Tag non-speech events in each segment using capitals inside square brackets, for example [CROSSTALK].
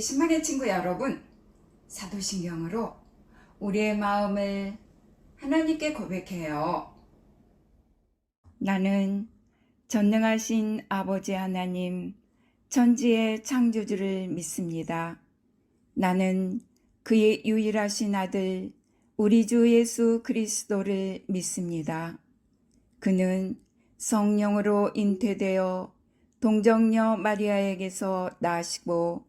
우리 신망의 친구 여러분, 사도신경으로 우리의 마음을 하나님께 고백해요. 나는 전능하신 아버지 하나님, 천지의 창조주를 믿습니다. 나는 그의 유일하신 아들, 우리 주 예수 그리스도를 믿습니다. 그는 성령으로 잉태되어 동정녀 마리아에게서 나시고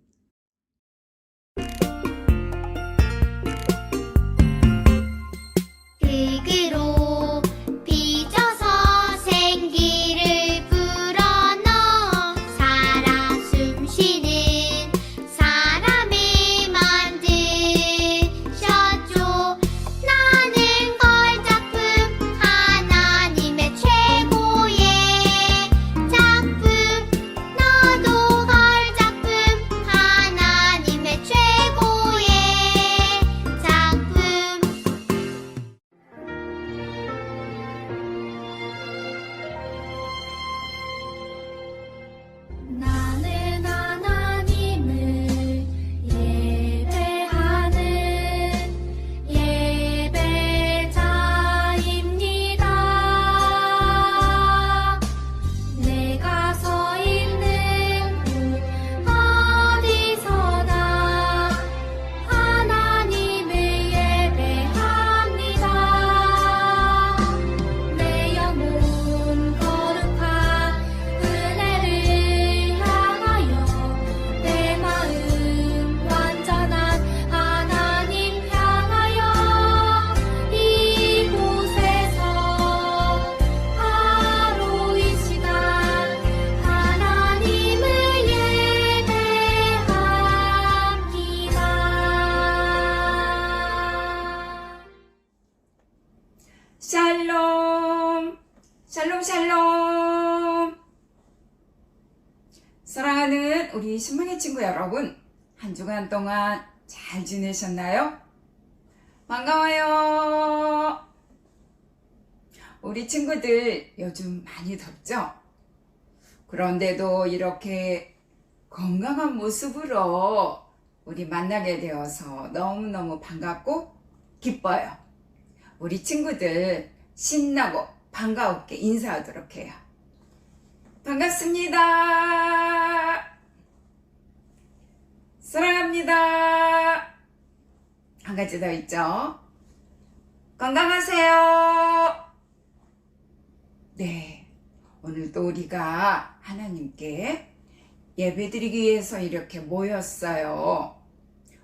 우리 신망의 친구 여러분, 한 주간 동안 잘 지내셨나요? 반가워요. 우리 친구들 요즘 많이 덥죠? 그런데도 이렇게 건강한 모습으로 우리 만나게 되어서 너무너무 반갑고 기뻐요. 우리 친구들 신나고 반가웠게 인사하도록 해요. 반갑습니다. 사랑합니다. 한 가지 더 있죠. 건강하세요. 네. 오늘도 우리가 하나님께 예배드리기 위해서 이렇게 모였어요.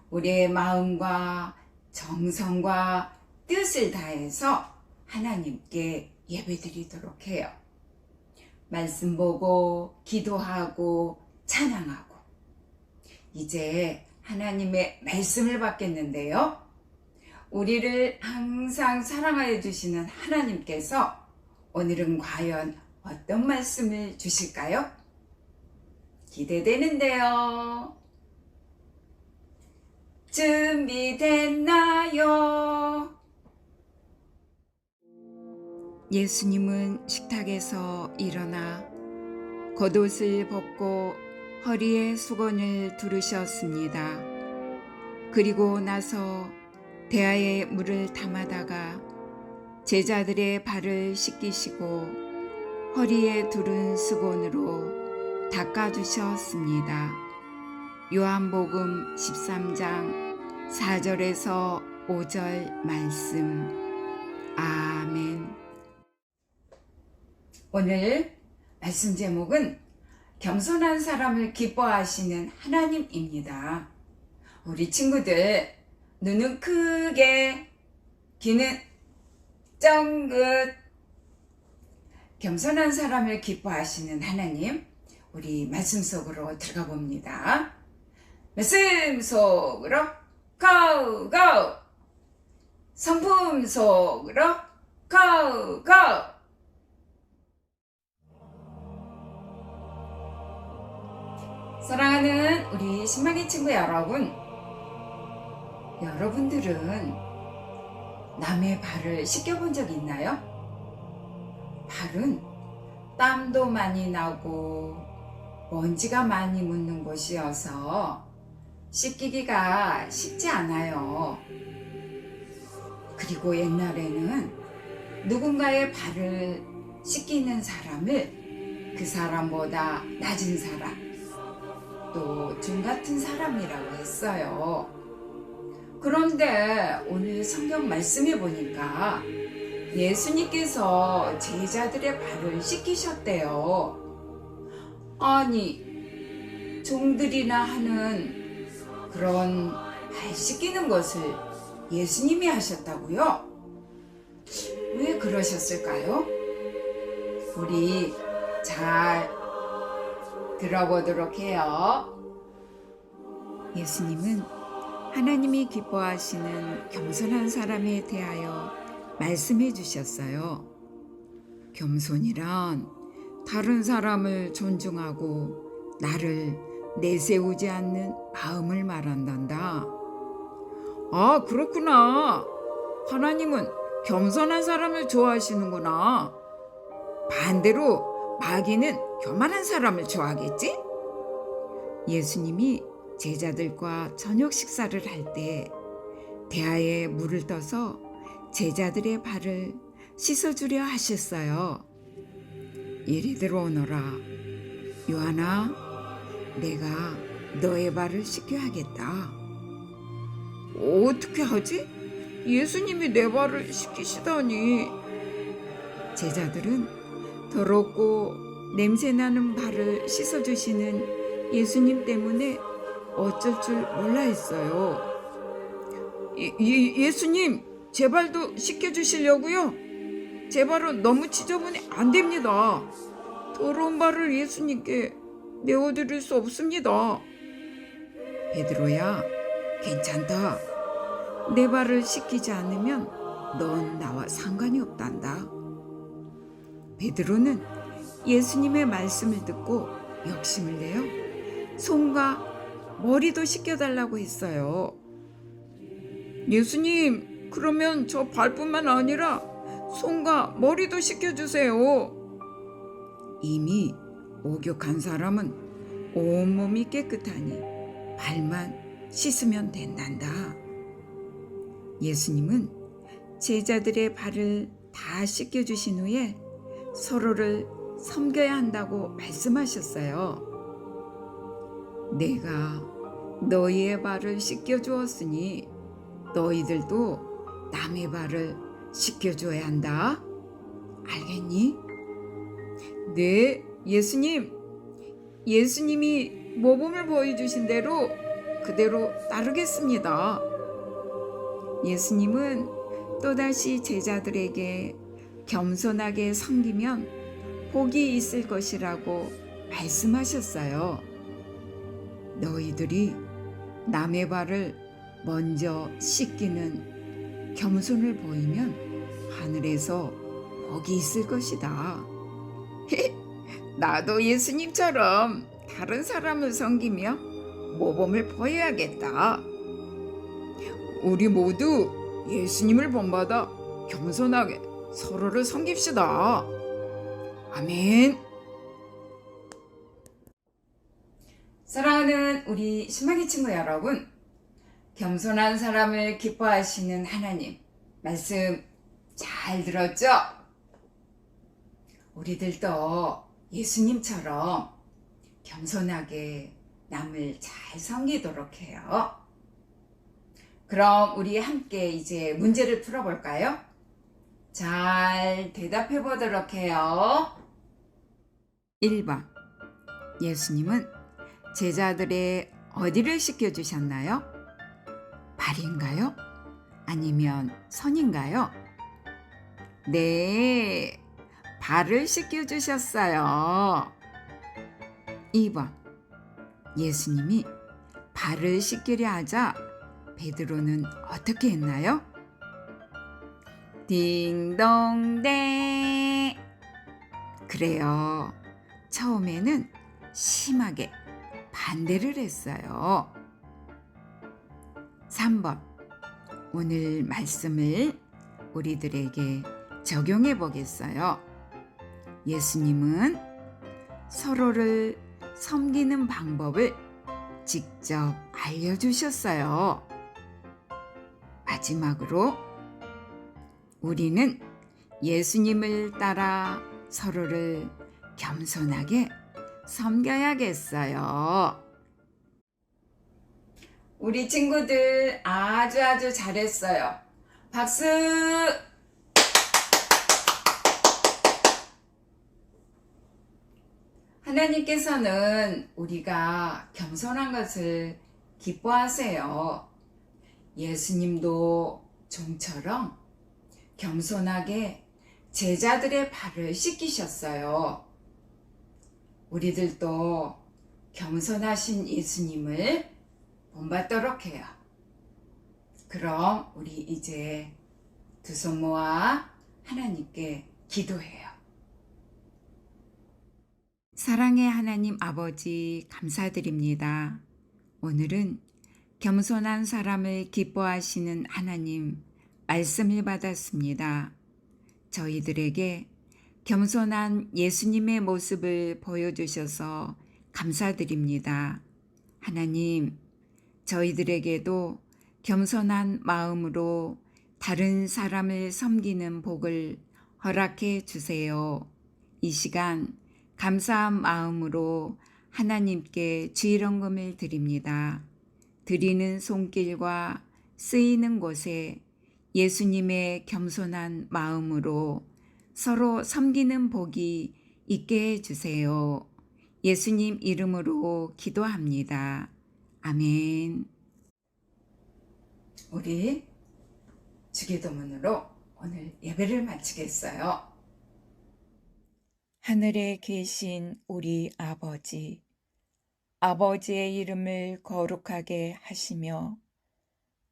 우리의 마음과 정성과 뜻을 다해서 하나님께 예배드리도록 해요. 말씀 보고 기도하고 찬양하고 이제 하나님의 말씀을 받겠는데요. 우리를 항상 사랑하여 주시는 하나님께서 오늘은 과연 어떤 말씀을 주실까요? 기대되는데요. 준비됐나요? 예수님은 식탁에서 일어나 겉옷을 벗고 허리에 수건을 두르셨습니다. 그리고 나서 대야에 물을 담아다가 제자들의 발을 씻기시고 허리에 두른 수건으로 닦아주셨습니다. 요한복음 13장 4절에서 5절 말씀. 아멘. 오늘 말씀 제목은 겸손한 사람을 기뻐하시는 하나님입니다. 우리 친구들 눈은 크게 귀는 쫑긋 겸손한 사람을 기뻐하시는 하나님 우리 말씀 속으로 들어가 봅니다. 말씀 속으로 go 성품 속으로 go 사랑하는 우리 신망의 친구 여러분 여러분들은 남의 발을 씻겨본 적 있나요? 발은 땀도 많이 나고 먼지가 많이 묻는 곳이어서 씻기기가 쉽지 않아요. 그리고 옛날에는 누군가의 발을 씻기는 사람을 그 사람보다 낮은 사람, 또종 같은 사람이라고 했어요. 그런데 오늘 성경 말씀해 보니까 예수님께서 제자들의 발을 씻기셨대요. 아니, 종들이나 하는 그런 발 씻기는 것을 예수님이 하셨다고요? 왜 그러셨을까요? 우리 잘 들어보도록 해요. 예수님은 하나님이 기뻐하시는 겸손한 사람에 대하여 말씀해 주셨어요. 겸손이란 다른 사람을 존중하고 나를 내세우지 않는 마음을 말한단다. 아, 그렇구나. 하나님은 겸손한 사람을 좋아하시는구나. 반대로 마귀는 교만한 사람을 좋아하겠지? 예수님이 제자들과 저녁 식사를 할 때 대야에 물을 떠서 제자들의 발을 씻어주려 하셨어요. 이리들 오너라. 요한아, 내가 너의 발을 씻겨야겠다. 어떻게 하지? 예수님이 내 발을 씻기시다니. 제자들은 더럽고 냄새나는 발을 씻어주시는 예수님 때문에 어쩔 줄 몰라 했어요. 예, 예, 예 수님, 제 발도 씻겨주시려고요? 제 발은 너무 지저분해 안 됩니다. 더러운 발을 예수님께 내어드릴 수 없습니다. 베드로야, 괜찮다. 내 발을 씻기지 않으면 넌 나와 상관이 없단다. 베드로는 예수님의 말씀을 듣고 욕심을 내어 손과 머리도 씻겨달라고 했어요. 예수님, 그러면 저 발뿐만 아니라 손과 머리도 씻겨주세요. 이미 목욕한 사람은 온몸이 깨끗하니 발만 씻으면 된단다. 예수님은 제자들의 발을 다 씻겨주신 후에 서로를 섬겨야 한다고 말씀하셨어요. 내가 너희의 발을 씻겨 주었으니 너희들도 남의 발을 씻겨 줘야 한다. 알겠니? 네, 예수님. 예수님이 모범을 보여주신 대로 그대로 따르겠습니다. 예수님은 또다시 제자들에게 겸손하게 섬기면 복이 있을 것이라고 말씀하셨어요. 너희들이 남의 발을 먼저 씻기는 겸손을 보이면 하늘에서 복이 있을 것이다. [LAUGHS] 나도 예수님처럼 다른 사람을 섬기며 모범을 보여야겠다. 우리 모두 예수님을 본받아 겸손하게 서로를 섬깁시다. 아멘. 사랑하는 우리 신망의 친구 여러분, 겸손한 사람을 기뻐하시는 하나님, 말씀 잘 들었죠? 우리들도 예수님처럼 겸손하게 남을 잘 섬기도록 해요. 그럼 우리 함께 이제 문제를 풀어볼까요? 잘 대답해 보도록 해요. 1번. 예수님은 제자들의 어디를 씻겨주셨나요? 말인가요? 아니면 선인가요? 네, 발을 씻겨주셨어요. 2번, 예수님이 발을 씻기려 하자 베드로는 어떻게 했나요? 딩동댕. 그래요. 처음에는 심하게 반대를 했어요. 3번. 오늘 말씀을 우리들에게 적용해 보겠어요. 예수님은 서로를 섬기는 방법을 직접 알려주셨어요. 마지막으로 우리는 예수님을 따라 서로를 겸손하게 섬겨야겠어요. 우리 친구들 아주 아주 잘했어요. 박수! 하나님께서는 우리가 겸손한 것을 기뻐하세요. 예수님도 종처럼 겸손하게 제자들의 발을 씻기셨어요. 우리들도 겸손하신 예수님을 본받도록 해요. 그럼 우리 이제 두 손 모아 하나님께 기도해요. 사랑의 하나님 아버지 감사드립니다. 오늘은 겸손한 사람을 기뻐하시는 하나님 말씀을 받았습니다. 저희들에게 겸손한 예수님의 모습을 보여주셔서 감사드립니다. 하나님, 저희들에게도 겸손한 마음으로 다른 사람을 섬기는 복을 허락해 주세요. 이 시간 감사한 마음으로 하나님께 주일원금을 드립니다. 드리는 손길과 쓰이는 곳에 예수님의 겸손한 마음으로 서로 섬기는 복이 있게 해주세요. 예수님 이름으로 기도합니다. 아멘. 우리 주기도문으로 오늘 예배를 마치겠어요. 하늘에 계신 우리 아버지, 아버지의 이름을 거룩하게 하시며,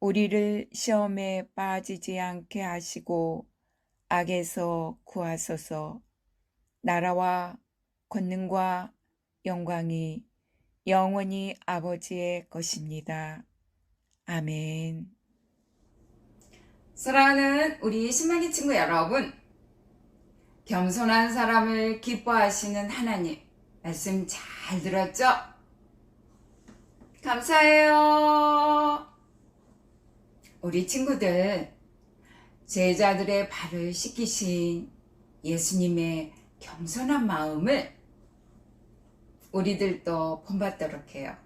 우리를 시험에 빠지지 않게 하시고 악에서 구하소서 나라와 권능과 영광이 영원히 아버지의 것입니다. 아멘. 사랑하는 우리 신나기 친구 여러분, 겸손한 사람을 기뻐하시는 하나님 말씀 잘 들었죠? 감사해요. 우리 친구들 제자들의 발을 씻기신 예수님의 겸손한 마음을 우리들도 본받도록 해요.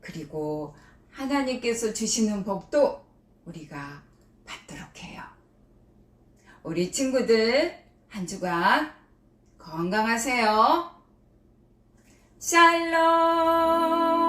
그리고 하나님께서 주시는 복도 우리가 받도록 해요. 우리 친구들 한 주간 건강하세요. 샬롬.